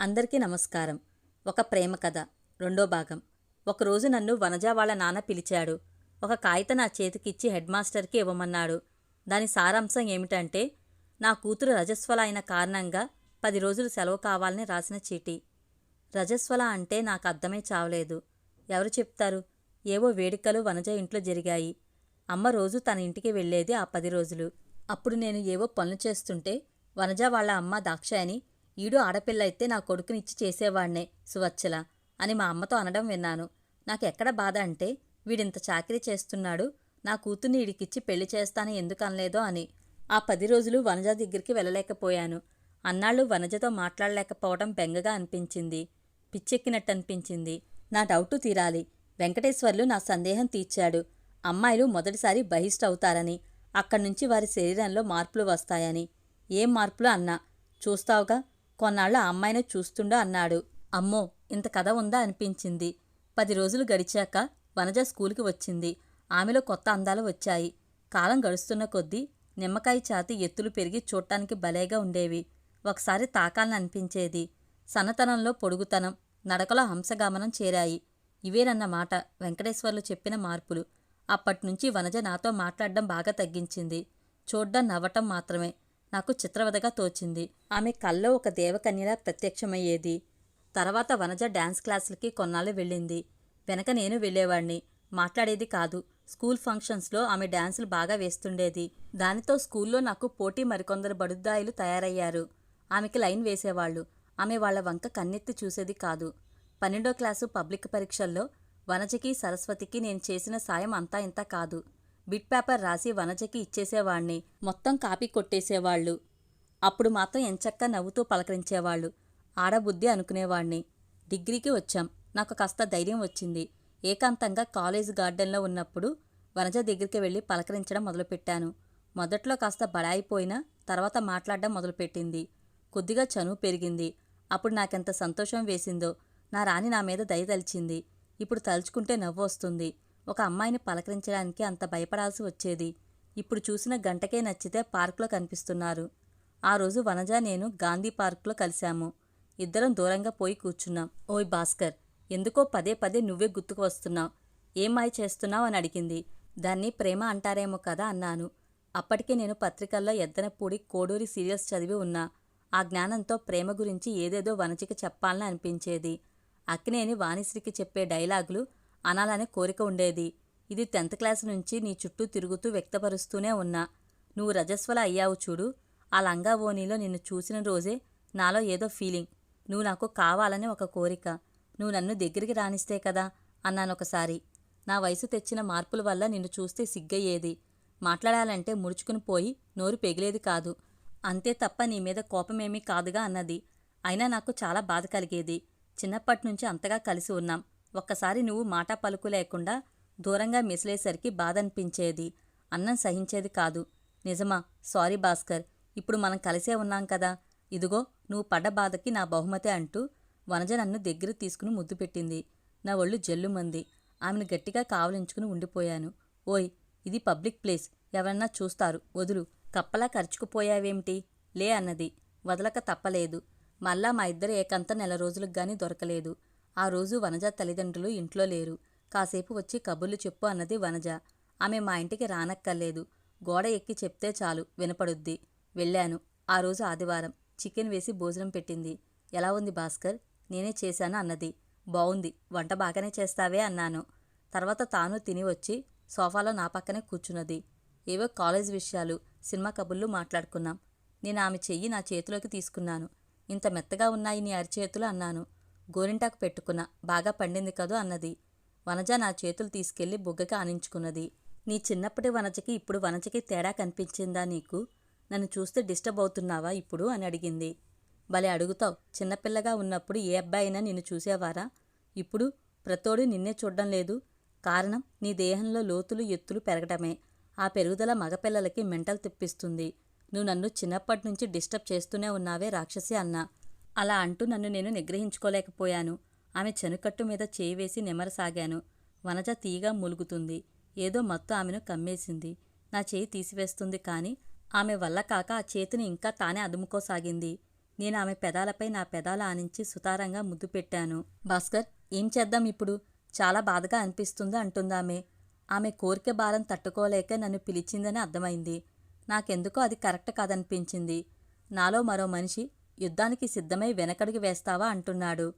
అందరికీ నమస్కారం. ఒక ప్రేమ కథ రెండో భాగం. ఒకరోజు నన్ను వనజా వాళ్ళ నాన్న పిలిచాడు. ఒక కాగిత నా చేతికిచ్చి హెడ్ మాస్టర్కి ఇవ్వమన్నాడు. దాని సారాంశం ఏమిటంటే నా కూతురు రజస్వల అయిన కారణంగా పది రోజులు సెలవు కావాలని రాసిన చీటీ. రజస్వల అంటే నాకు అర్థమే చావలేదు. ఎవరు చెప్తారు? ఏవో వేడుకలు వనజ ఇంట్లో జరిగాయి. అమ్మ రోజు తన ఇంటికి వెళ్ళేది ఆ పది రోజులు. అప్పుడు నేను ఏవో పనులు చేస్తుంటే వనజ వాళ్ళ అమ్మ దాక్షాయని ఈడు ఆడపిల్ల అయితే నా కొడుకునిచ్చి చేసేవాణ్ణే సువచ్చల అని మా అమ్మతో అనడం విన్నాను. నాకు ఎక్కడ బాధ అంటే వీడింత చాకరీ చేస్తున్నాడు నా కూతుర్ని వీడికిచ్చి పెళ్ళి చేస్తాను ఎందుకు అనలేదో అని. ఆ పది రోజులు వనజ దగ్గరికి వెళ్ళలేకపోయాను. అన్నాళ్ళు వనజతో మాట్లాడలేకపోవడం బెంగగా అనిపించింది. పిచ్చెక్కినట్టు అనిపించింది నా డౌటు తీరాలి. వెంకటేశ్వర్లు నా సందేహం తీర్చాడు. అమ్మాయిలు మొదటిసారి బహిష్ట అవుతారని అక్కడి నుంచి వారి శరీరంలో మార్పులు వస్తాయని. ఏం మార్పులు అన్నా? చూస్తావుగా? కొన్నాళ్ళు ఆ అమ్మాయిని చూస్తుండో అన్నాడు. అమ్మో ఇంత కథ ఉందా అనిపించింది. పది రోజులు గడిచాక వనజ స్కూల్కి వచ్చింది. ఆమెలో కొత్త అందాలు వచ్చాయి. కాలం గడుస్తున్న కొద్దీ నిమ్మకాయ ఛాతి ఎత్తులు పెరిగి చూడటానికి భలేగా ఉండేవి. ఒకసారి తాకాలని అనిపించేది. సన్నతనంలో పొడుగుతనం నడకలో హంసగమనం చేరాయి. ఇవేనన్నమాట వెంకటేశ్వర్లు చెప్పిన మార్పులు. అప్పట్నుంచి వనజ నాతో మాట్లాడడం బాగా తగ్గించింది. చూడ్డం నవ్వటం మాత్రమే. నాకు చిత్రవదగా తోచింది. ఆమె కల్లో ఒక దేవకన్యలా ప్రత్యక్షమయ్యేది. తర్వాత వనజ డ్యాన్స్ క్లాసులకి కొన్నాళ్ళు వెళ్ళింది. వెనక నేను వెళ్ళేవాణ్ణి. మాట్లాడేది కాదు. స్కూల్ ఫంక్షన్స్లో ఆమె డాన్సులు బాగా వేస్తుండేది. దానితో స్కూల్లో నాకు పోటీ మరికొందరు బడుద్దాయిలు తయారయ్యారు. ఆమెకి లైన్ వేసేవాళ్ళు. ఆమె వాళ్ళ వంక కన్నెత్తి చూసేది కాదు. పన్నెండో క్లాసు పబ్లిక్ పరీక్షల్లో వనజకి సరస్వతికి నేను చేసిన సాయం అంతా ఇంత కాదు. బిట్ పేపర్ రాసి వనజకి ఇచ్చేసేవాణ్ణి. మొత్తం కాపీ కొట్టేసేవాళ్ళు. అప్పుడు మాత్రం ఎంచక్క నవ్వుతూ పలకరించేవాళ్ళు. ఆడబుద్ధి అనుకునేవాణ్ణి. డిగ్రీకి వచ్చాం. నాకు కాస్త ధైర్యం వచ్చింది. ఏకాంతంగా కాలేజ్ గార్డెన్లో ఉన్నప్పుడు వనజ దగ్గరికి వెళ్ళి పలకరించడం మొదలుపెట్టాను. మొదట్లో కాస్త బడాయిపోయినా తర్వాత మాట్లాడడం మొదలుపెట్టింది. కొద్దిగా చనువు పెరిగింది. అప్పుడు నాకెంత సంతోషం వేసిందో నా రాణి నా మీద దయ తలిచింది. ఇప్పుడు తలుచుకుంటే నవ్వు వస్తుంది. ఒక అమ్మాయిని పలకరించడానికి అంత భయపడాల్సి వచ్చేది. ఇప్పుడు చూసిన గంటకే నచ్చితే పార్కులో కనిపిస్తున్నారు. ఆ రోజు వనజ నేను గాంధీ పార్కులో కలిశాము. ఇద్దరం దూరంగా పోయి కూర్చున్నాం. ఓయ్ భాస్కర్ ఎందుకో పదే పదే నువ్వే గుర్తుకు వస్తున్నావు. ఏం మాయ చేస్తున్నావు అని అడిగింది. దాన్ని ప్రేమ అంటారేమో కదా అన్నాను. అప్పటికే నేను పత్రికల్లో ఎద్దనపూడి కోడూరి సీరియల్స్ చదివి ఉన్నా. ఆ జ్ఞానంతో ప్రేమ గురించి ఏదేదో వనజకి చెప్పాలని అనిపించేది. అక్కినేని వాణిశ్రీకి చెప్పే డైలాగులు అనాలనే కోరిక ఉండేది. ఇది టెన్త్ క్లాస్ నుంచి నీ చుట్టూ తిరుగుతూ వ్యక్తపరుస్తూనే ఉన్నా. నువ్వు రజస్వల అయ్యావు చూడు. ఆ లంగా ఓనీలో నిన్ను చూసిన రోజే నాలో ఏదో ఫీలింగ్. నువ్వు నాకు కావాలని ఒక కోరిక. నువ్వు నన్ను దగ్గరికి రానిస్తే కదా అన్నానొకసారి నా వయసు తెచ్చిన మార్పుల వల్ల నిన్ను చూస్తే సిగ్గయ్యేది. మాట్లాడాలంటే ముడుచుకుని పోయి నోరు పెగిలేది కాదు. అంతే తప్ప నీ మీద కోపమేమీ కాదుగా అన్నది. అయినా నాకు చాలా బాధ కలిగేది. చిన్నప్పటి నుంచి అంతగా కలిసి ఉన్నాం. ఒక్కసారి నువ్వు మాట పలుకు లేకుండా దూరంగా మిసిలేసరికి బాధ అనిపించేది అన్నం సహించేది కాదు. నిజమా? సారీ భాస్కర్. ఇప్పుడు మనం కలిసే ఉన్నాం కదా. ఇదిగో నువ్వు పడ్డ బాధకి నా బహుమతే అంటూ వనజ నన్ను దగ్గర తీసుకుని ముద్దు పెట్టింది. నా ఒళ్ళు జల్లుమంది. ఆమెను గట్టిగా కావలించుకుని ఉండిపోయాను. ఓయ్ ఇది పబ్లిక్ ప్లేస్. ఎవరన్నా చూస్తారు. వదులు. కప్పలా ఖర్చుకుపోయావేమిటి లే అన్నది. వదలక తప్పలేదు. మళ్ళా మా ఇద్దరు ఏకంత నెల రోజులకు గాని దొరకలేదు. ఆ రోజు వనజ తల్లిదండ్రులు ఇంట్లో లేరు. కాసేపు వచ్చి కబుర్లు చెప్పు అన్నది వనజ. ఆమె మా ఇంటికి రానక్కర్లేదు. గోడ ఎక్కి చెప్తే చాలు వినపడుద్ది. వెళ్ళాను. ఆ రోజు ఆదివారం. చికెన్ వేసి భోజనం పెట్టింది. ఎలా ఉంది భాస్కర్? నేనే చేశాను అన్నది. బావుంది. వంట బాగానే చేస్తావే అన్నాను. తర్వాత తాను తిని వచ్చి సోఫాలో నా పక్కనే కూర్చున్నది. ఏవో కాలేజ్ విషయాలు సినిమా కబుర్లు మాట్లాడుకున్నాం. నేను ఆమె చెయ్యి నా చేతిలోకి తీసుకున్నాను. ఇంత మెత్తగా ఉన్నాయి నీ అరిచేతులు అన్నాను. గోరింటాకు పెట్టుకున్న బాగా పండింది కదూ అన్నది. వనజ నా చేతులు తీసుకెళ్ళి బుగ్గకి ఆనించుకున్నది. నీ చిన్నప్పటి వనజకి ఇప్పుడు వనజకి తేడా కనిపించిందా నీకు? నన్ను చూస్తే డిస్టర్బ్ అవుతున్నావా ఇప్పుడు? అని అడిగింది. భలే అడుగుతావు. చిన్నపిల్లగా ఉన్నప్పుడు ఏ అబ్బాయి అయినా నిన్ను చూసేవారా? ఇప్పుడు ప్రతోడు నిన్నే చూడడం లేదు. కారణం నీ దేహంలో లోతులు ఎత్తులు పెరగటమే. ఆ పెరుగుదల మగపిల్లలకి మెంటల్ తెప్పిస్తుంది. నువ్వు నన్ను చిన్నప్పటి నుంచి డిస్టర్బ్ చేస్తూనే ఉన్నావే రాక్షసి అన్నా. అలా అంటూ నన్ను నేను నిగ్రహించుకోలేకపోయాను. ఆమె చెనుకట్టు మీద చేయి వేసి నిమరసాగాను. వనజ తీగా మూలుగుతుంది. ఏదో మత్తు ఆమెను కమ్మేసింది. నా చేయి తీసివేస్తుంది కాని ఆమె వల్ల కాక ఆ చేతిని ఇంకా తానే అదుముకోసాగింది. నేను ఆమె పెదాలపై నా పెదాల ఆనించి సుతారంగా ముద్దు పెట్టాను. భాస్కర్ ఏం చేద్దాం ఇప్పుడు? చాలా బాధగా అనిపిస్తుంది అంటుందామె ఆమె కోరిక భారం తట్టుకోలేక నన్ను పిలిచిందని అర్థమైంది. నాకెందుకో అది కరెక్ట్ కాదనిపించింది. నాలో మరో మనిషి యుద్ధానికి సిద్ధమై వెనకడుగు వేస్తావా అంటున్నాడు.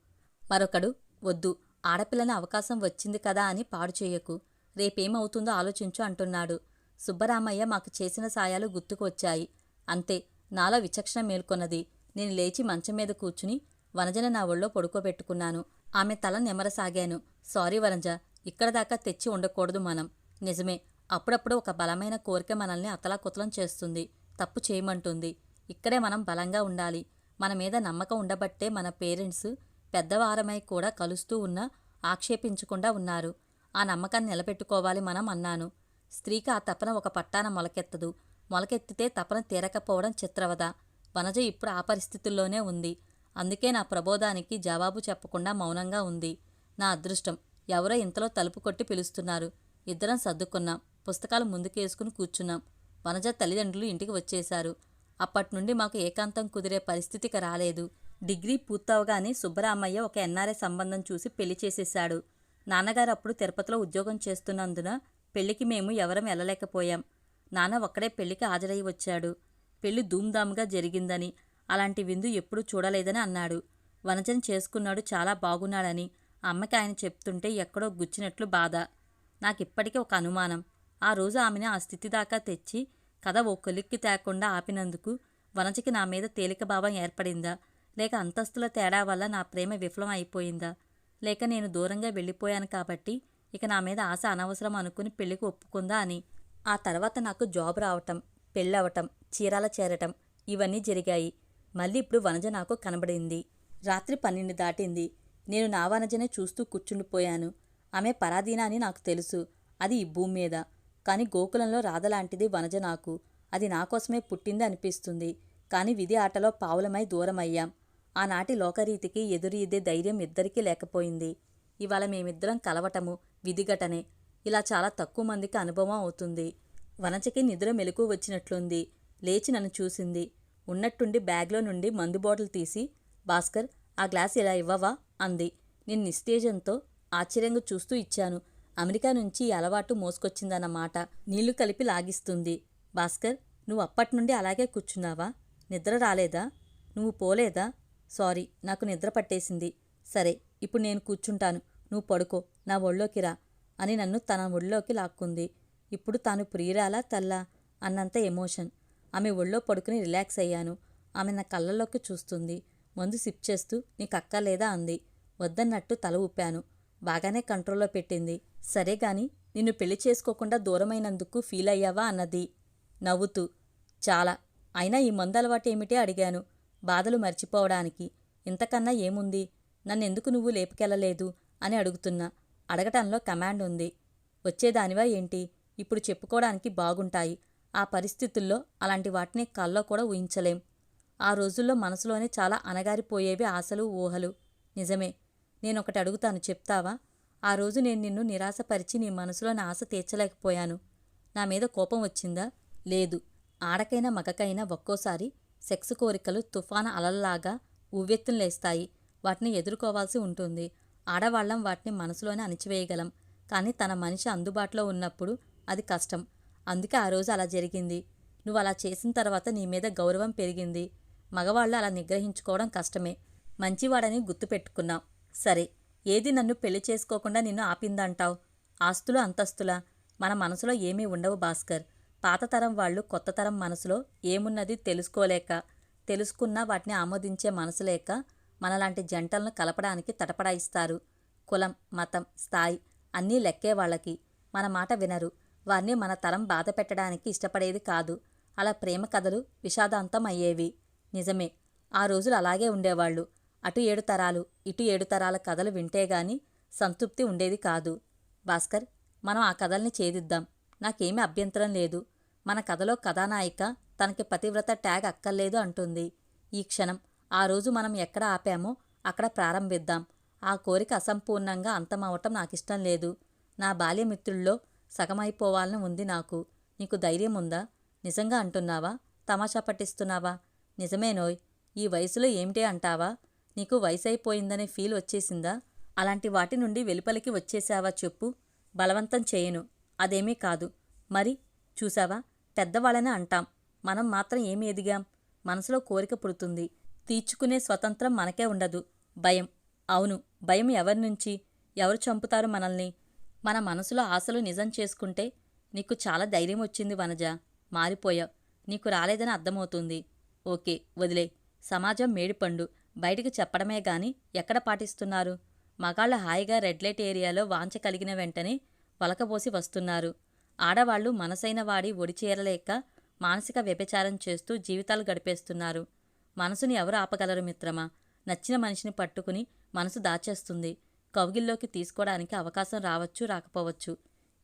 మరొకడు వద్దు ఆడపిల్లని అవకాశం వచ్చింది కదా అని పాడు చేయకు. రేపేమవుతుందో ఆలోచించు అంటున్నాడు. సుబ్బరామయ్య మాకు చేసిన సాయాలు గుర్తుకు వచ్చాయి అంతే నాలో విచక్షణ మేల్కొన్నది. నేను లేచి మంచం మీద కూర్చుని వనజన నా ఒళ్ళో పడుకోబెట్టుకున్నాను. ఆమె తల నెమరసాగాను. సారీ వనజ ఇక్కడ దాకా తెచ్చి ఉండకూడదు మనం. నిజమే అప్పుడప్పుడు ఒక బలమైన కోరిక మనల్ని అతలాకుతలం చేస్తుంది. తప్పు చేయమంటుంది. ఇక్కడే మనం బలంగా ఉండాలి. మన మీద నమ్మకం ఉండబట్టే మన పేరెంట్స్ పెద్దవారమై కూడా కలుస్తూ ఉన్నా ఆక్షేపించకుండా ఉన్నారు. ఆ నమ్మకాన్ని నిలబెట్టుకోవాలి మనం అన్నాను. స్త్రీకి ఆ తపన ఒక పట్టాన మొలకెత్తదు. మొలకెత్తితే తపన తీరకపోవడం చిత్రవద. వనజ ఇప్పుడు ఆ పరిస్థితుల్లోనే ఉంది. అందుకే నా ప్రబోధానికి జవాబు చెప్పకుండా మౌనంగా ఉంది. నా అదృష్టం. ఎవరో ఇంతలో తలుపు కొట్టి పిలుస్తున్నారు. ఇద్దరం సర్దుకున్నాం. పుస్తకాలు ముందుకేసుకుని కూర్చున్నాం. వనజ తల్లిదండ్రులు ఇంటికి వచ్చేశారు. అప్పట్నుండి మాకు ఏకాంతం కుదిరే పరిస్థితికి రాలేదు. డిగ్రీ పూర్తవగానే సుబ్బరామయ్య ఒక ఎన్ఆర్ఐ సంబంధం చూసి పెళ్ళి చేసేశాడు. నాన్నగారు అప్పుడు తిరుపతిలో ఉద్యోగం చేస్తున్నందున పెళ్ళికి మేము ఎవరం వెళ్ళలేకపోయాం. నాన్న ఒక్కడే పెళ్ళికి హాజరై వచ్చాడు. పెళ్ళి ధూమ్ధామ్గా జరిగిందని అలాంటి విందు ఎప్పుడూ చూడలేదని అన్నాడు. వనజన్ చేసుకున్నాడు చాలా బాగున్నాడని అమ్మకి ఆయన చెప్తుంటే ఎక్కడో గుచ్చినట్లు బాధ. నాకిప్పటికీ ఒక అనుమానం. ఆ రోజు ఆమెను ఆ స్థితి దాకా తెచ్చి కథ ఓ కొలిక్కి తేకుండా ఆపినందుకు వనజకి నా మీద తేలిక భావం ఏర్పడిందా? లేక అంతస్తుల తేడా వల్ల నా ప్రేమ విఫలం అయిపోయిందా? లేక నేను దూరంగా వెళ్ళిపోయాను కాబట్టి ఇక నా మీద ఆశ అనవసరం అనుకుని పెళ్ళికి ఒప్పుకుందా అని. ఆ తర్వాత నాకు జాబ్ రావటం పెళ్ళవటం చీరాల చేరటం ఇవన్నీ జరిగాయి. మళ్ళీ ఇప్పుడు వనజ నాకు కనబడింది. రాత్రి పన్నెండు దాటింది. నేను నా వనజనే చూస్తూ కూర్చుండిపోయాను. ఆమె పరాధీన అని నాకు తెలుసు. అది ఈ భూమి మీద. కానీ గోకులంలో రాధలాంటిది వనజ నాకు. అది నాకోసమే పుట్టింది అనిపిస్తుంది. కానీ విధి ఆటలో పావులమై దూరమయ్యాం. ఆనాటి లోకరీతికి ఎదురీదే ధైర్యం ఇద్దరికీ లేకపోయింది. ఇవాళ మేమిద్దరం కలవటము విధిఘటనే. ఇలా చాలా తక్కువ మందికి అనుభవం అవుతుంది. వనచకి నిద్ర మెలకు వచ్చినట్లుంది. లేచి నన్ను చూసింది. ఉన్నట్టుండి బ్యాగ్లో నుండి మందు బాటిల్ తీసి భాస్కర్ ఆ గ్లాస్ ఇలా ఇవ్వవా? అంది. నేను నిస్తేజంతో ఆశ్చర్యంగా చూస్తూ ఇచ్చాను. అమెరికా నుంచి ఈ అలవాటు మోసుకొచ్చిందన్నమాట నీళ్ళు కలిపి లాగిస్తుంది. భాస్కర్ నువ్వు అప్పట్నుండి అలాగే కూర్చున్నావా? నిద్ర రాలేదా? నువ్వు పోలేదా? సారీ నాకు నిద్ర పట్టేసింది. సరే ఇప్పుడు నేను కూర్చుంటాను. నువ్వు పడుకో నా ఒళ్ళోకి రా అని నన్ను తన ఒళ్ళోకి లాక్కుంది. ఇప్పుడు తాను ప్రియురాలా తల్లా? అన్నంత ఎమోషన్. ఆమె ఒళ్ళో పడుకుని రిలాక్స్ అయ్యాను. ఆమె నా కళ్ళల్లోకి చూస్తుంది. మందు సిప్ చేస్తూ నీకు అక్కర్లేదా అంది. వద్దన్నట్టు తల ఊపాను. బాగానే కంట్రోల్లో పెట్టింది. సరే గాని నిన్ను పెళ్ళి చేసుకోకుండా దూరమైనందుకు ఫీల్ అయ్యావా అన్నది. నవ్వుతూ చాలా. అయినా ఈ మందు అలవాటు ఏమిటి అడిగాను బాధలు మర్చిపోవడానికి. ఇంతకన్నా ఏముంది? నన్నెందుకు నువ్వు లేపుకెళ్ళలేదు? అని అడుగుతున్నా. అడగటంలో కమాండ్ ఉంది. వచ్చేదానివా ఏంటి? ఇప్పుడు చెప్పుకోవడానికి బాగుంటాయి. ఆ పరిస్థితుల్లో అలాంటి వాటిని కల్లో కూడా ఊహించలేం. ఆ రోజుల్లో మనసులోనే చాలా అనగారిపోయేవి ఆశలు ఊహలు. నిజమే. నేనొకటి అడుగుతాను చెప్తావా? ఆ రోజు నేను నిన్ను నిరాశపరిచి నీ మనసులోని ఆశ తీర్చలేకపోయాను. నా మీద కోపం వచ్చిందా? లేదు. ఆడకైనా మగకైనా ఒక్కోసారి సెక్స్ కోరికలు తుఫాను అలల్లాగా ఉవ్వెత్తులు లేస్తాయి. వాటిని ఎదుర్కోవాల్సి ఉంటుంది. ఆడవాళ్ళం వాటిని మనసులోనే అణిచివేయగలం. కానీ తన మనిషి అందుబాటులో ఉన్నప్పుడు అది కష్టం. అందుకే ఆ రోజు అలా జరిగింది. నువ్వు అలా చేసిన తర్వాత నీ మీద గౌరవం పెరిగింది. మగవాళ్ళు అలా నిగ్రహించుకోవడం కష్టమే. మంచివాడని గుర్తుపెట్టుకున్నాం. సరే. ఏది నన్ను పెళ్ళి చేసుకోకుండా నిన్ను ఆపిందంటావు? ఆస్తులు అంతస్తులా? మన మనసులో ఏమీ ఉండవు భాస్కర్. పాత తరం వాళ్ళు కొత్త తరం మనసులో ఏమున్నది తెలుసుకోలేక తెలుసుకున్నా వాటిని ఆమోదించే మనసు లేక మనలాంటి జంటలను కలపడానికి తటపడాయిస్తారు కులం మతం స్థాయి అన్నీ లెక్కే వాళ్ళకి. మన మాట వినరు. వారిని మన తరం బాధ పెట్టడానికి ఇష్టపడేది కాదు. అలా ప్రేమ కథలు విషాదాంతం అయ్యేవి. నిజమే ఆ రోజులు అలాగే ఉండేవాళ్ళు. అటు ఏడు తరాలు ఇటు ఏడు తరాల కథలు వింటే గాని సంతృప్తి ఉండేది కాదు. భాస్కర్ మనం ఆ కథల్ని ఛేదిద్దాం. నాకేమీ అభ్యంతరం లేదు. మన కథలో కథానాయిక తనకి పతివ్రత ట్యాగ్ అక్కర్లేదు అంటుంది. ఈ క్షణం ఆ రోజు మనం ఎక్కడ ఆపామో అక్కడ ప్రారంభిద్దాం. ఆ కోరిక అసంపూర్ణంగా అంతమవటం నాకిష్టం లేదు. నా బాల్యమిత్రుల్లో సగమైపోవాలని ఉంది నాకు. నీకు ధైర్యం ఉందా? నిజంగా అంటున్నావా? తమాషా పట్టిస్తున్నావా? నిజమేనోయ్ ఈ వయసులో ఏమిటి అంటావా? నీకు వయసైపోయిందనే ఫీల్ వచ్చేసిందా? అలాంటి వాటి నుండి వెలుపలికి వచ్చేసావా చెప్పు. బలవంతం చేయను. అదేమీ కాదు. మరి? చూసావా పెద్దవాళ్ళని అంటాం. మనం మాత్రం ఏమి ఎదిగాం? మనసులో కోరిక పుడుతుంది. తీర్చుకునే స్వతంత్రం మనకే ఉండదు. భయం. అవును. భయం ఎవరి నుంచి? ఎవరు చంపుతారు మనల్ని? మన మనసులో ఆశలు నిజం చేసుకుంటే నీకు చాలా ధైర్యం వచ్చింది వనజ. మారిపోయావు. నీకు రాలేదని అర్థమవుతుంది. ఓకే. వదిలే. సమాజం మేడిపండు. బయటికి చెప్పడమే గాని ఎక్కడ పాటిస్తున్నారు? మగాళ్ళ హాయిగా రెడ్ లైట్ ఏరియాలో వాంచ కలిగిన వెంటనే వలకబోసి వస్తున్నారు. ఆడవాళ్ళు మనసైన వాడి ఒడిచేరలేక మానసిక వ్యభిచారం చేస్తూ జీవితాలు గడిపేస్తున్నారు. మనసుని ఎవరు ఆపగలరు మిత్రమా? నచ్చిన మనిషిని పట్టుకుని మనసు దాచేస్తుంది. కౌగిల్లోకి తీసుకోవడానికి అవకాశం రావచ్చు రాకపోవచ్చు.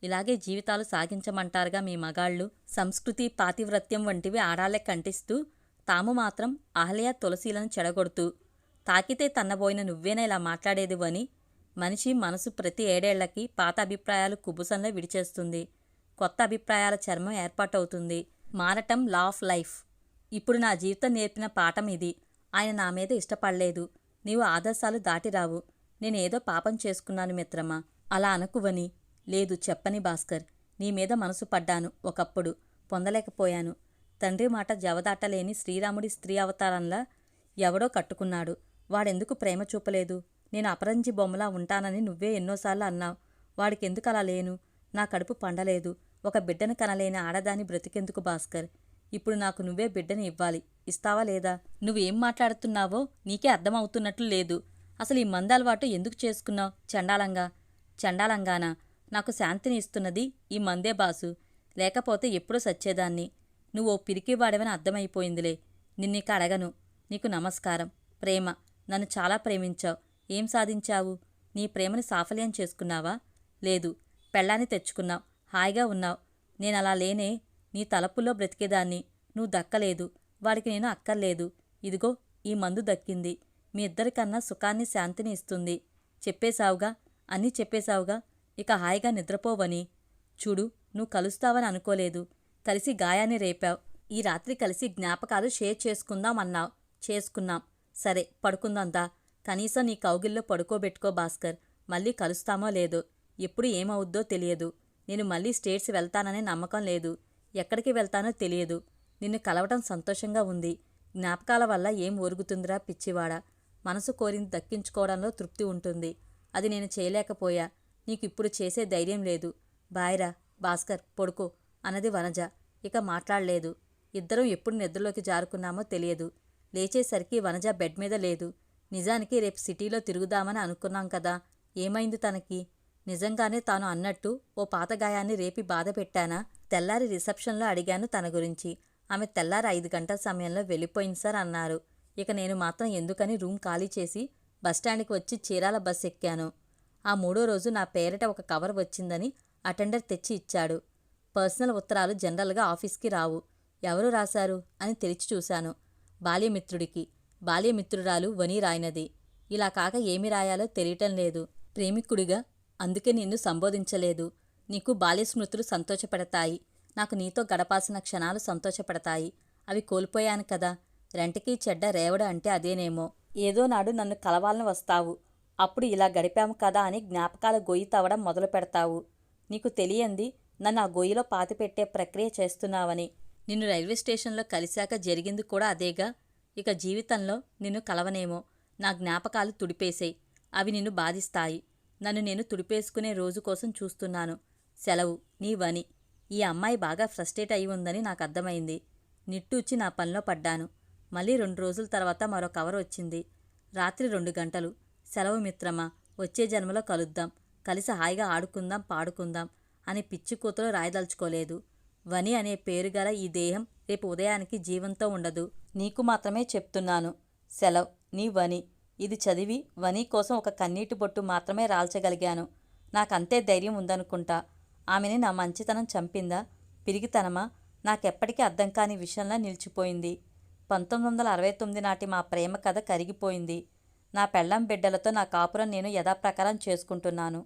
ఇలాగే జీవితాలు సాగించమంటారుగా మీ మగాళ్ళు. సంస్కృతి పాతివ్రత్యం వంటివి ఆడాలే కంటిస్తూ తాము మాత్రం ఆహ్లయ తులసీలను చెడగొడుతూ తాకితే తన్నబోయిన నువ్వేనా ఇలా మాట్లాడేదివని మనిషి మనసు ప్రతి ఏడేళ్ళకి పాత అభిప్రాయాలు కుబుసంలో విడిచేస్తుంది. కొత్త అభిప్రాయాల చర్మం ఏర్పాటవుతుంది. మారటం లా ఆఫ్ లైఫ్. ఇప్పుడు నా జీవితం నేర్పిన పాఠం ఇది. ఆయన నా మీద ఇష్టపడలేదు. నీవు ఆదర్శాలు దాటిరావు నేనేదో పాపం చేసుకున్నాను మిత్రమా? అలా అనుకువని లేదు చెప్పని భాస్కర్. నీ మీద మనసు పడ్డాను ఒకప్పుడు. పొందలేకపోయాను. తండ్రి మాట జవదాటలేని శ్రీరాముడి స్త్రీ అవతారంలా ఎవడో కట్టుకున్నాడు. వాడెందుకు ప్రేమ చూపలేదు? నేను అపరంజి బొమ్మలా ఉంటానని నువ్వే ఎన్నోసార్లు అన్నావు. వాడికెందుకు అలా లేను? నా కడుపు పండలేదు. ఒక బిడ్డను కనలేని ఆడదాని బ్రతికెందుకు భాస్కర్? ఇప్పుడు నాకు నువ్వే బిడ్డని ఇవ్వాలి. ఇస్తావా లేదా? నువ్వేం మాట్లాడుతున్నావో నీకే అర్థమవుతున్నట్లు లేదు. అసలు ఈ మందలవాటు ఎందుకు చేసుకున్నావు? చండాలంగా? చండాలంగానా? నాకు శాంతిని ఇస్తున్నది ఈ మందే బాసు. లేకపోతే ఎప్పుడూ సచ్చేదాన్ని. నువ్వు ఓ పిరికివాడవని అర్థమైపోయిందిలే. నిన్నిక అడగను. నీకు నమస్కారం. ప్రేమ. నన్ను చాలా ప్రేమించావు. ఏం సాధించావు? నీ ప్రేమని సాఫల్యం చేసుకున్నావా? లేదు. పెళ్ళాన్ని తెచ్చుకున్నావు. హాయిగా ఉన్నావు. నేనలా లేనే నీ తలపుల్లో బ్రతికేదాన్ని. నువ్వు దక్కలేదు. వాడికి నేను అక్కర్లేదు. ఇదిగో ఈ మందు దక్కింది. మీ ఇద్దరికన్నా సుఖాన్ని శాంతిని ఇస్తుంది. చెప్పేశావుగా? అన్నీ చెప్పేశావుగా? ఇక హాయిగా నిద్రపోవని. చూడు నువ్వు కలుస్తావని అనుకోలేదు. కలిసి గాయాన్ని రేపావు. ఈ రాత్రి కలిసి జ్ఞాపకాలు షేర్ చేసుకుందాం అన్నావు. చేసుకున్నాం. సరే పడుకుందాందా? కనీసం నీ కౌగిల్లో పడుకోబెట్టుకో భాస్కర్. మళ్ళీ కలుస్తామో లేదో? ఎప్పుడు ఏమవుద్దో తెలియదు. నేను మళ్ళీ స్టేట్స్ వెళ్తాననే నమ్మకం లేదు. ఎక్కడికి వెళ్తానో తెలియదు. నిన్ను కలవటం సంతోషంగా ఉంది. జ్ఞాపకాల వల్ల ఏం ఒరుగుతుందిరా పిచ్చివాడా? మనసు కోరింది దక్కించుకోవడంలో తృప్తి ఉంటుంది. అది నేను చేయలేకపోయా. నీకు ఇప్పుడు చేసే ధైర్యం లేదు. బాయ్రా భాస్కర్ పొడుకో అన్నది వనజ. ఇక మాట్లాడలేదు. ఇద్దరం ఎప్పుడు నిద్రలోకి జారుకున్నామో తెలియదు. లేచేసరికి వనజ బెడ్ మీద లేదు. నిజానికి రేపు సిటీలో తిరుగుదామని అనుకున్నాం కదా. ఏమైంది తనకి? నిజంగానే తాను అన్నట్టు ఓ పాత గాయాన్ని రేపి బాధ పెట్టానా? తెల్లారి రిసెప్షన్లో అడిగాను తన గురించి. ఆమె తెల్లారి ఐదు గంటల సమయంలో వెళ్ళిపోయింది సార్ అన్నారు. ఇక నేను మాత్రం ఎందుకని రూమ్ ఖాళీ చేసి బస్టాండ్కి వచ్చి చీరాల బస్ ఎక్కాను. ఆ మూడో రోజు నా పేరిట ఒక కవర్ వచ్చిందని అటెండర్ తెచ్చి ఇచ్చాడు. పర్సనల్ ఉత్తరాలు జనరల్గా ఆఫీస్కి రావు. ఎవరు రాశారు? అని తెరిచి చూశాను. బాల్యమిత్రుడికి. బాల్యమిత్రురాలు వని రాయినది. ఇలా కాక ఏమి రాయాలో తెలియటం లేదు. ప్రేమికుడిగా అందుకే నిన్ను సంబోధించలేదు. నీకు బాల్యస్మృతులు సంతోషపెడతాయి. నాకు నీతో గడపాల్సిన క్షణాలు సంతోషపెడతాయి. అవి కోల్పోయాను కదా. రెంటికి చెడ్డ రేవడ అంటే అదేనేమో. ఏదో నాడు నన్ను కలవాలని వస్తావు. అప్పుడు ఇలా గడిపాము కదా అని జ్ఞాపకాల గొయ్యి తవ్వడం మొదలు పెడతావు నీకు తెలియంది నన్ను ఆ గొయ్యిలో పాతిపెట్టే ప్రక్రియ చేస్తున్నావని. నిన్ను రైల్వే స్టేషన్లో కలిశాక జరిగింది కూడా అదేగా? ఇక జీవితంలో నిన్ను కలవనేమో. నా జ్ఞాపకాలు తుడిపేశాయి అవి నిన్ను బాధిస్తాయి. నన్ను నేను తుడిపేసుకునే రోజు కోసం చూస్తున్నాను. సెలవు. నీ వని. ఈ అమ్మాయి బాగా ఫ్రస్ట్రేట్ అయి ఉందని నాకు అర్థమైంది. నిట్టూచి నా పనిలో పడ్డాను. మళ్ళీ రెండు రోజుల తర్వాత మరో కవర్ వచ్చింది. రాత్రి రెండు గంటలు. సెలవు మిత్రమా? వచ్చే జన్మలో కలుద్దాం. కలిసి హాయిగా ఆడుకుందాం పాడుకుందాం అని పిచ్చి కూతురు రాయదలుచుకోలేదు. వని అనే పేరు గల ఈ దేహం రేపు ఉదయానికి జీవంతో ఉండదు. నీకు మాత్రమే చెప్తున్నాను. సెలవ్. నీ వని. ఇది చదివి వని కోసం ఒక కన్నీటి బొట్టు మాత్రమే రాల్చగలిగాను. నాకంతే ధైర్యం ఉందనుకుంటా. ఆమెని నా మంచితనం చంపిందా? పిరిగితనమా? నాకెప్పటికీ అర్థం కాని విషయంలా నిలిచిపోయింది. పంతొమ్మిది వందల అరవై తొమ్మిది నాటి మా ప్రేమ కథ కరిగిపోయింది. నా పెళ్ళం బిడ్డలతో నా కాపురం నేను యథాప్రకారం చేసుకుంటున్నాను.